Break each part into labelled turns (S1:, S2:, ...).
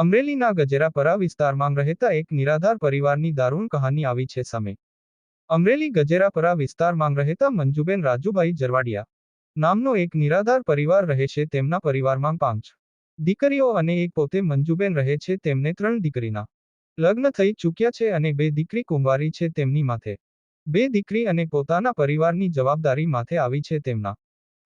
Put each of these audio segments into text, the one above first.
S1: અમરેલીના ગજેરાપરા વિસ્તારમાં રહેતા એક નિરાધાર પરિવારની દારૂણ કહાની આવી છે સામે. અમરેલી ગજેરાપરા વિસ્તારમાં રહેતા મંજુબેન રાજુભાઈ જરવાડિયા નામનો એક નિરાધાર પરિવાર રહે છે તેમના પરિવારમાં પાંચ દીકરીઓ અને એક પોતે મંજુબેન રહે છે તેમને ત્રણ દીકરીના લગ્ન થઈ ચૂક્યા છે અને બે દીકરી કુંવારી છે તેમની માથે. બે દીકરી અને પોતાના પરિવારની જવાબદારી માથે આવી છે તેમના.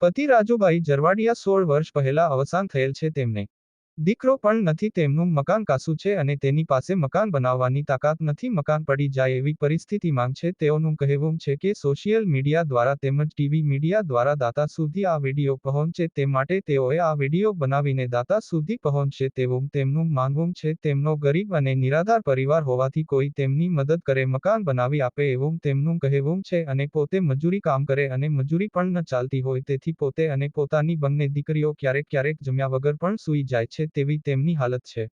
S1: પતિ રાજુભાઈ જરવાડિયા સોળ વર્ષ પહેલા અવસાન થયેલ છે તેમને. દીકરો પણ નથી તેમનું મકાન કાસું છે અને તેની પાસે મકાન બનાવવાની તાકાત નથી. મકાન પડી જાય એવી પરિસ્થિતિમાં છે તેઓનું કહેવું છે કે સોશિયલ મીડિયા દ્વારા તેમજ ટીવી મીડિયા દ્વારા દાતા સુધી આ વીડિયો પહોંચે તે માટે તેઓએ આ વીડિયો બનાવીને દાતા સુધી પહોંચશે તેવું તેમનું માનવું છે. તેમનો ગરીબ અને નિરાધાર પરિવાર હોવાથી કોઈ તેમની મદદ કરે, મકાન બનાવી આપે એવું તેમનું કહેવું છે અને પોતે મજૂરી કામ કરે અને મજૂરી પણ ન ચાલતી હોય તેથી પોતે અને પોતાની બંને દીકરીઓ ક્યારેક ક્યારેક જમ્યા વગર પણ સૂઈ જાય છે. તેવી તેમની હાલત છે.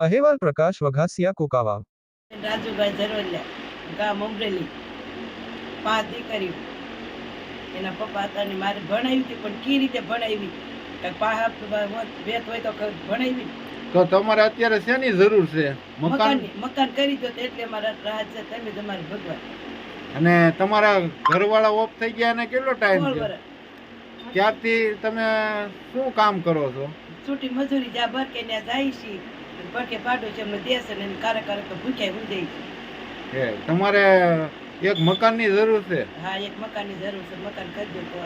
S1: અહેવાલ પ્રકાશ વઘાસિયા કોકાવાવ
S2: રાજુભાઈ ઝરવલિયા ગામ અમરેલી. પાંચ દીકરીઓ એના પપ્પા હતા ને મારે ભણાવી હતી પણ કઈ રીતે ભણાવી? વેત હોય તો ભણાવી?
S3: તો તમારે અત્યારે શેની જરૂર છે? મકાન?
S2: મકાન મકાન કરી દો એટલે મારા રાહ છે તમે તમારે ભગવાન.
S3: અને તમારા ઘરવાળા ઓફ થઈ ગયા ને કેટલો ટાઈમ છે? ત્યારથી તમે શું કામ કરો છો
S2: છૂટી મજૂરી જ્યાં બરકે ત્યાં જાય છે ભરકે પાડો છે એમને દેશ અને કારે કારે તો ભૂખ્યા હું
S3: છે તમારે એક મકાનની જરૂર છે
S2: હા એક મકાનની જરૂર છે મકાન કરી દો તો.